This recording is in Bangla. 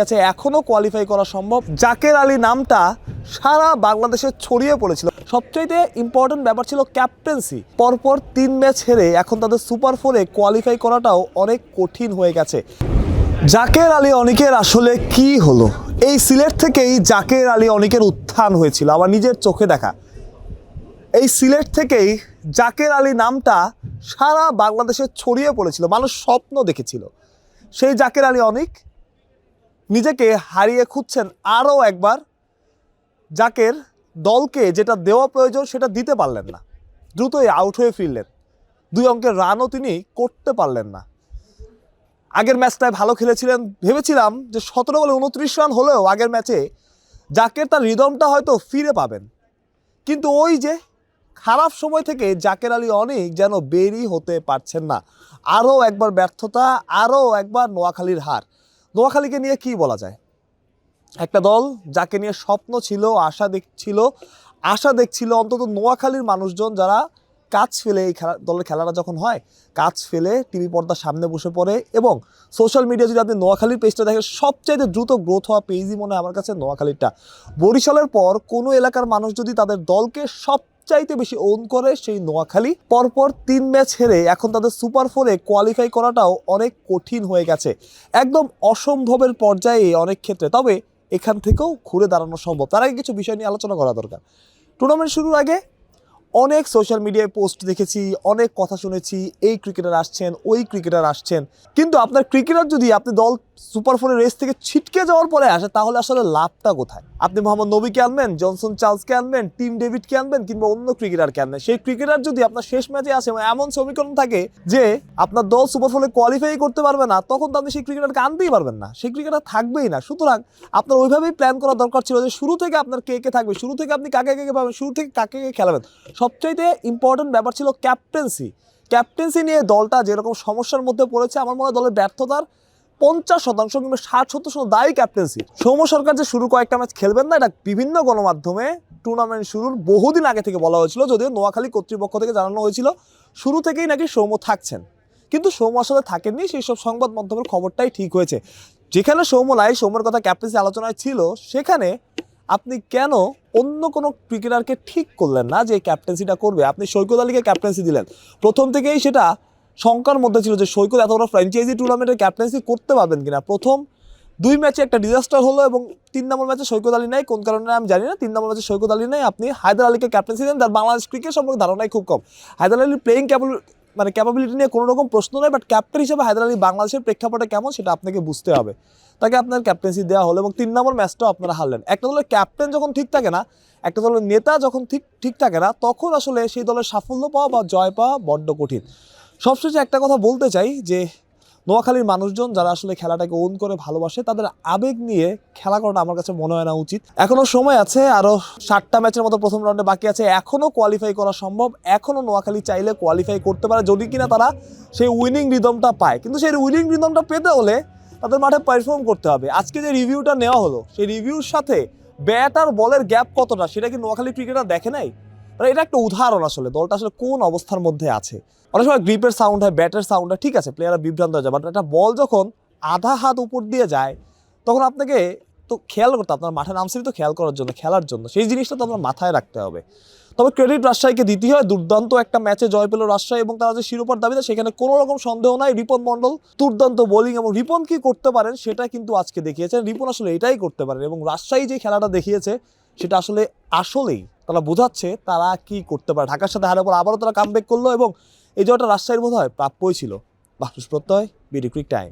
আছে এখনও কোয়ালিফাই করা সম্ভব? জাকের আলী নামটা সারা বাংলাদেশে ছড়িয়ে পড়েছিল। সবচাইতে ইম্পর্টেন্ট ব্যাপার ছিল ক্যাপ্টেন্সি পরপর তিন ম্যাচ হেরে এখন তাদের সুপার ফোরে কোয়ালিফাই করাটাও অনেক কঠিন হয়ে গেছে। জাকের আলী অনেকের আসলে কি হলো? এই সিলেট থেকেই জাকের আলী অনেকের উত্থান হয়েছিল, আমার নিজের চোখে দেখা। এই সিলেট থেকেই জাকের আলী নামটা সারা বাংলাদেশে ছড়িয়ে পড়েছিল, মানুষ স্বপ্ন দেখেছিল। সেই জাকের আলী অনেক নিজেকে হারিয়ে খুঁজছেন আরও একবার। জাকের দলকে যেটা দেওয়া প্রয়োজন সেটা দিতে পারলেন না। দ্রুতই আউট হয়ে ফিরলেন। দুই অঙ্কের রানও তিনি করতে পারলেন না। আগের ম্যাচটায় ভালো খেলেছিলেন। ভেবেছিলাম যে সতেরো বলে উনত্রিশ রান হলেও আগের ম্যাচে জাকের তার রিদমটা হয়তো ফিরে পাবেন। কিন্তু ওই যে খারাপ সময় থেকে জাকের আলী অনেক যেন বেরই হতে পারছেন না। আরও একবার ব্যর্থতা, আরও একবার নোয়াখালীর হার। নোয়াখালীকে নিয়ে কি বলা যায়? একটা দল যাকে নিয়ে স্বপ্ন ছিল, আশা দেখছিল আশা দেখছিল অন্তত নোয়াখালীর মানুষজন যারা কাজ ফেলে এই খেলা, দলের খেলাটা যখন হয় কাজ ফেলে টিভি পর্দার সামনে বসে পড়ে এবং সোশ্যাল মিডিয়া যদি আপনি নোয়াখালীর পেজটা দেখেন, সবচাইতে দ্রুত গ্রোথ হওয়া পেজই মনে হয় আমার কাছে নোয়াখালীরটা। বরিশালের পর কোনো এলাকার মানুষ যদি তাদের দলকে সবচাইতে বেশি ওন করে সেই নোয়াখালী। পরপর তিন ম্যাচ হেরে এখন তাদের সুপার ফোরে কোয়ালিফাই করাটাও অনেক কঠিন হয়ে গেছে। একদম অসম্ভবের পর্যায়ে অনেক ক্ষেত্রে। তবে এখান থেকেও ঘুরে দাঁড়ানো সম্ভব। তার আগে কিছু বিষয় নিয়ে আলোচনা করা দরকার। টুর্নামেন্ট শুরুর আগে অনেক সোশ্যাল মিডিয়ায় পোস্ট দেখেছি, অনেক কথা শুনেছি, এই ক্রিকেটার আসছেন, ওই ক্রিকেটার আসছেন। কিন্তু আপনার ক্রিকেটার যদি আপনি দল সুপার ফোরের রেস থেকে ছিটকে যাওয়ার পরে আসে, তাহলে আসলে লাভটা কোথায়? আপনি মোহাম্মদ নবীকে আনবেন, জনসন চার্লসকে আনবেন, টিম ডেভিডকে আনবেন, কিংবা অন্য ক্রিকেটারকে আনবেন। সেই ক্রিকেটার যদি আপনার শেষ ম্যাচে আসে এমন সমীকরণ থাকে যে আপনার দল সুপার ফোরে কোয়ালিফাই করতে পারবে না, তখন তো আপনি সেই ক্রিকেটারকে আনতেই পারবেন না। সেই ক্রিকেটার থাকবেই না। সুতরাং আপনার ওইভাবেই প্ল্যান করা দরকার ছিল যে শুরু থেকে আপনার কে কে থাকবে, শুরু থেকে আপনি কাকে কাকে পাবেন, শুরু থেকে কাকে কে খেলাবেন। সবচাইতে ইম্পর্টেন্ট ব্যাপার ছিল ক্যাপ্টেন্সি ক্যাপ্টেন্সি নিয়ে দলটা যেরকম সমস্যার মধ্যে পড়েছে, আমার মনে হয় দলের ব্যর্থতার পঞ্চাশ শতাংশ কিংবা ষাট সত্তর শতাংশ দায়ী ক্যাপ্টেন্সি সৌম্য সরকার যে শুরু কয়েকটা ম্যাচ খেলবেন না, এটা বিভিন্ন গণমাধ্যমে টুর্নামেন্ট শুরুর বহুদিন আগে থেকে বলা হয়েছিল, যদিও নোয়াখালী কর্তৃপক্ষ থেকে জানানো হয়েছিল, শুরু থেকেই নাকি সৌম্য থাকছেন। কিন্তু সৌম্য আসলে থাকেননি, সেই সব সংবাদ মাধ্যমের খবরটাই ঠিক হয়েছে। যেখানে সৌম্য নাই, সৌম্যর কথা ক্যাপ্টেন্সি আলোচনায় ছিল, সেখানে আপনি কেন অন্য কোনো ক্রিকেটারকে ঠিক করলেন না যে ক্যাপ্টেন্সিটা করবে? আপনি সৈকত আলীকে ক্যাপ্টেন্সি দিলেন। প্রথম থেকেই সেটা শঙ্কার মধ্যে ছিল যে সৈকত এত বড় ফ্র্যাঞ্চাইজি টুর্নামেন্টের ক্যাপ্টেন্সি করতে পারবেন কিনা। প্রথম দুই ম্যাচে একটা ডিজাস্টার হলো এবং তিন নম্বর ম্যাচে সৈকত আলী নাই। কোন কারণে আমি জানি না। তিন নম্বর ম্যাচে সৈকত আলী নাই। আপনি হায়দার আলীকে ক্যাপ্টেন্সি দেন, তার বাংলাদেশ ক্রিকেট সম্পর্কে ধারণাই খুব কম। হায়দার আলীর প্লেয়িং মানে ক্যাপাবিলিটি নিয়ে কোনো রকম প্রশ্ন নয় বাট ক্যাপ্টেন হিসেবে হায়দার আলী বাংলাদেশের প্রেক্ষাপটে কেমন সেটা আপনাকে বুঝতে হবে। তাকে আপনার ক্যাপ্টেন্সি দেওয়া হলো এবং তিন নম্বর ম্যাচটাও আপনারা হারলেন। একটা দলের ক্যাপ্টেন যখন ঠিক থাকে না, একটা দলের নেতা যখন ঠিক ঠিক থাকে না, তখন আসলে সেই দলের সাফল্য পাওয়া বা জয় পাওয়া বড্ড কঠিন। সবশেষে একটা কথা বলতে চাই যে নোয়াখালীর মানুষজন যারা আসলে খেলাটাকে ওন করে ভালোবাসে, তাদের আবেগ নিয়ে খেলা করাটা আমার কাছে মনে হয় না উচিত। এখনও সময় আছে, আরও সাতটা ম্যাচের মতো প্রথম রাউন্ডে বাকি আছে। এখনও কোয়ালিফাই করা সম্ভব। এখনও নোয়াখালী চাইলে কোয়ালিফাই করতে পারে। যদি কিনা তারা সেই উইনিং রিদমটা পায়। কিন্তু সেই উইনিং রিদমটা পেতে হলে তাদের মাঠে পারফর্ম করতে হবে। আজকে যে রিভিউটা নেওয়া হলো, সেই রিভিউর সাথে ব্যাট আর বলের গ্যাপ কতটা, সেটা কি নোয়াখালী ক্রিকেটার দেখে নাই? মানে এটা একটা উদাহরণ আসলে, দলটা আসলে কোন অবস্থার মধ্যে আছে। অনেক সময় গ্রিপের সাউন্ড হয় ব্যাটের সাউন্ড হয়, ঠিক আছে প্লেয়াররা বিভ্রান্ত হয়ে যায় বাট একটা বল যখন আধা হাত উপর দিয়ে যায়, তখন আপনাকে তো খেয়াল করতে আপনার মাঠে নামছেনই তো খেয়াল করার জন্য, খেলার জন্য, সেই জিনিসটা তো আপনার মাথায় রাখতে হবে। তবে ক্রেডিট রাজশাহীকে দিতে হয়, দুর্দান্ত একটা ম্যাচে জয় পেল রাজশাহী এবং তারা যে শিরোপার দাবিতে, সেখানে কোনো রকম সন্দেহ নাই, রিপন মণ্ডল দুর্দান্ত বোলিং এবং রিপন কি করতে পারেন, সেটা কিন্তু আজকে দেখিয়েছেন, রিপন আসলে এটাই করতে পারেন এবং রাজশাহী যে খেলাটা দেখিয়েছে, সেটা আসলে আসলেই তারা বোঝাচ্ছে তারা কি করতে পারে। ঢাকার সাথে হারার পর আবারও তারা কামব্যাক করল এবং এই জয়টা রাজশাহীর বোধ হয় প্রাপ্যই ছিল। বাহুস প্রত্যয় বিডি ক্রিক টাইম।